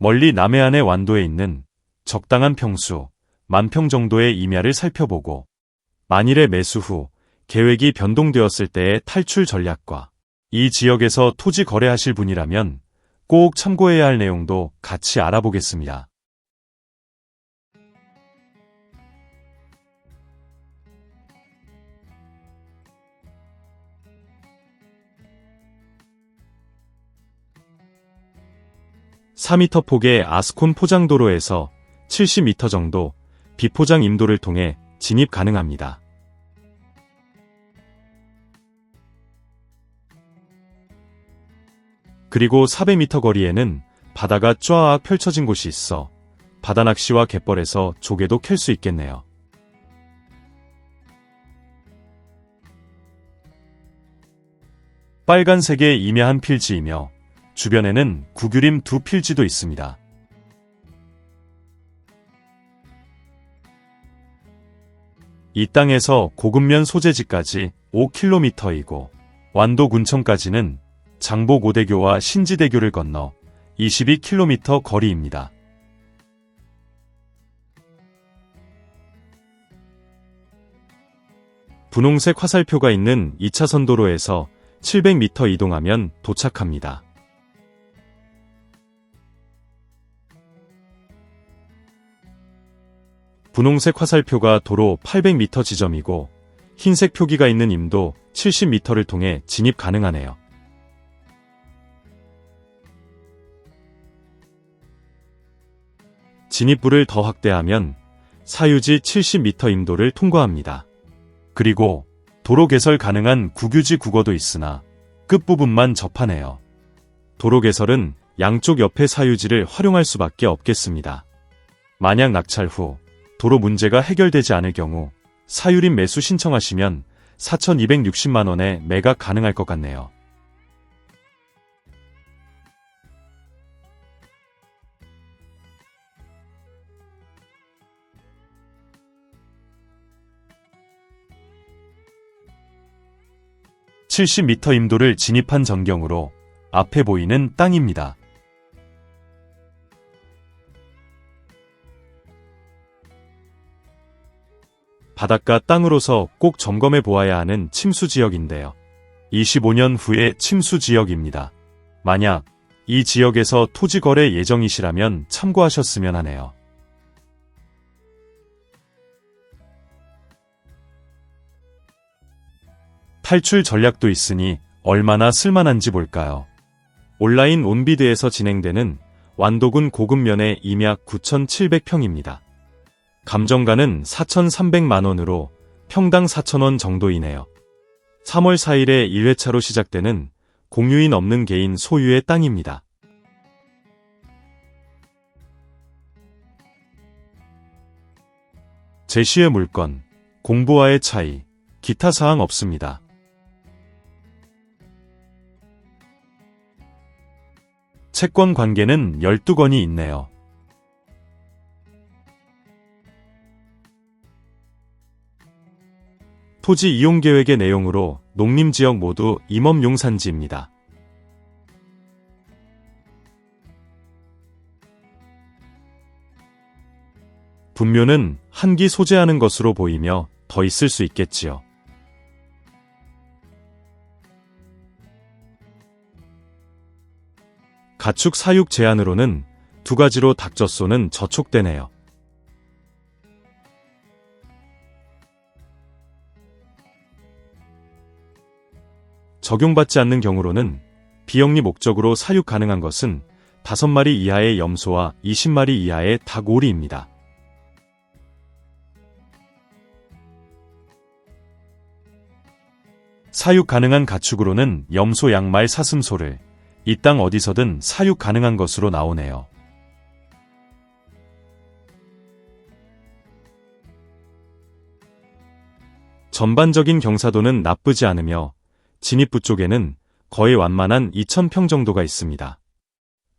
멀리 남해안의 완도에 있는 적당한 평수, 만평 정도의 임야를 살펴보고 만일의 매수 후 계획이 변동되었을 때의 탈출 전략과 이 지역에서 토지 거래하실 분이라면 꼭 참고해야 할 내용도 같이 알아보겠습니다. (4m) 폭의 아스콘 포장도로에서 (70m) 정도 비포장 임도를 통해 진입 가능합니다. 그리고 400m 거리에는 바다가 쫙 펼쳐진 곳이 있어 바다 낚시와 갯벌에서 조개도 캘 수 있겠네요. 빨간색의 임야 한 필지이며 주변에는 구규림 두 필지도 있습니다. 이 땅에서 고급면 소재지까지 5km이고 완도 군청까지는 장보 고대교와 신지대교를 건너 22km 거리입니다. 분홍색 화살표가 있는 2차선 도로에서 700m 이동하면 도착합니다. 분홍색 화살표가 도로 800m 지점이고 흰색 표기가 있는 임도 70m를 통해 진입 가능하네요. 진입부를 더 확대하면 사유지 70m 임도를 통과합니다. 그리고 도로 개설 가능한 국유지 국어도 있으나 끝부분만 접하네요. 도로 개설은 양쪽 옆의 사유지를 활용할 수밖에 없겠습니다. 만약 낙찰 후 도로 문제가 해결되지 않을 경우 사유림 매수 신청하시면 4,260만원에 매각 가능할 것 같네요. 70m 임도를 진입한 전경으로 앞에 보이는 땅입니다. 바닷가 땅으로서 꼭 점검해 보아야 하는 침수 지역인데요. 25년 후의 침수 지역입니다. 만약 이 지역에서 토지 거래 예정이시라면 참고하셨으면 하네요. 탈출 전략도 있으니 얼마나 쓸만한지 볼까요? 온라인 온비드에서 진행되는 완도군 고급면의 임약 9,700평입니다. 감정가는 4,300만 원으로 평당 4,000원 정도이네요. 3월 4일에 1회차로 시작되는 공유인 없는 개인 소유의 땅입니다. 제시의 물건, 공부와의 차이, 기타 사항 없습니다. 채권 관계는 12건이 있네요. 토지 이용 계획의 내용으로 농림 지역 모두 임업 용산지입니다. 분묘는 한기 소재하는 것으로 보이며 더 있을 수 있겠지요. 가축 사육 제한으로는 두 가지로 닭젖소는 저촉되네요. 적용받지 않는 경우로는 비영리 목적으로 사육 가능한 것은 5마리 이하의 염소와 20마리 이하의 닭 오리입니다. 사육 가능한 가축으로는 염소, 양말, 사슴소를 이 땅 어디서든 사육 가능한 것으로 나오네요. 전반적인 경사도는 나쁘지 않으며 진입부 쪽에는 거의 완만한 2,000평 정도가 있습니다.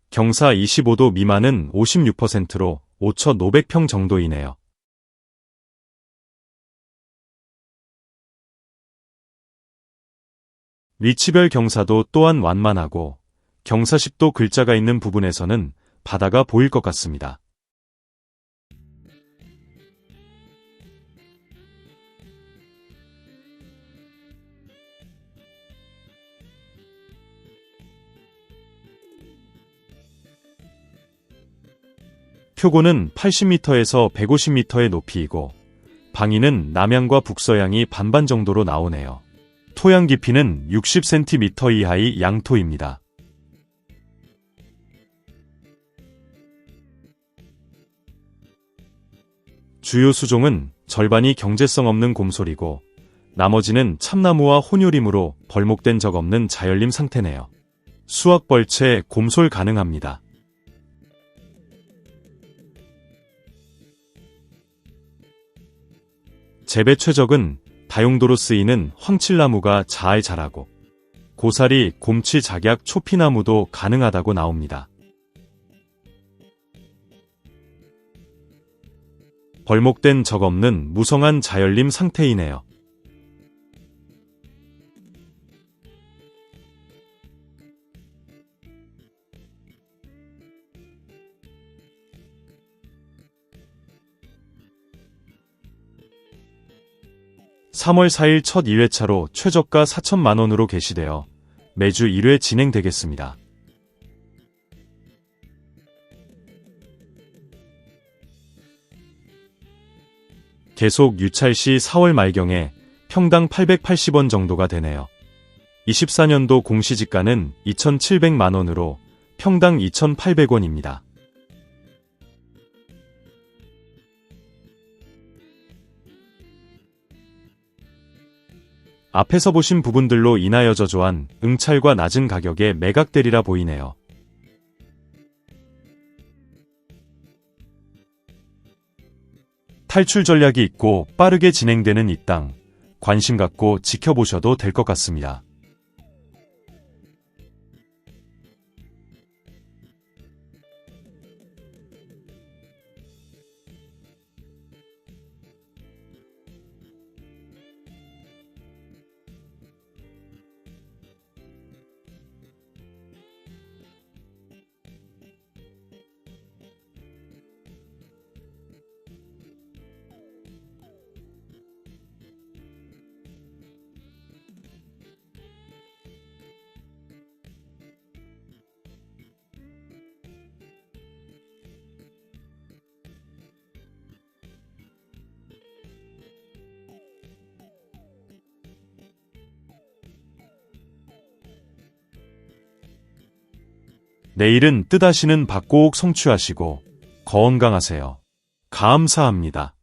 경사 25도 미만은 56%로 5,500평 정도이네요. 위치별 경사도 또한 완만하고 경사 10도 글자가 있는 부분에서는 바다가 보일 것 같습니다. 표고는 80m에서 150m의 높이이고 방위는 남향과 북서향이 반반 정도로 나오네요. 토양 깊이는 60cm 이하의 양토입니다. 주요 수종은 절반이 경제성 없는 곰솔이고 나머지는 참나무와 혼요림으로 벌목된 적 없는 자열림 상태네요. 수확 벌채 곰솔 가능합니다. 재배 최적은 다용도로 쓰이는 황칠나무가 잘 자라고 고사리, 곰치, 작약, 초피나무도 가능하다고 나옵니다. 벌목된 적 없는 무성한 자열림 상태이네요. (3월 4일) 첫 1회차로 최저가 (4천만원으로) 게시되어 매주 1회 진행되겠습니다. 계속 유찰 시 4월 말경에 평당 880원 정도가 되네요. 24년도 공시지가는 2,700만원으로 평당 2,800원입니다. 앞에서 보신 부분들로 인하여 저조한 응찰과 낮은 가격에 매각되리라 보이네요. 탈출 전략이 있고 빠르게 진행되는 이 땅, 관심 갖고 지켜보셔도 될 것 같습니다. 내일은 뜻하시는 박고옥 성취하시고 건강하세요. 감사합니다.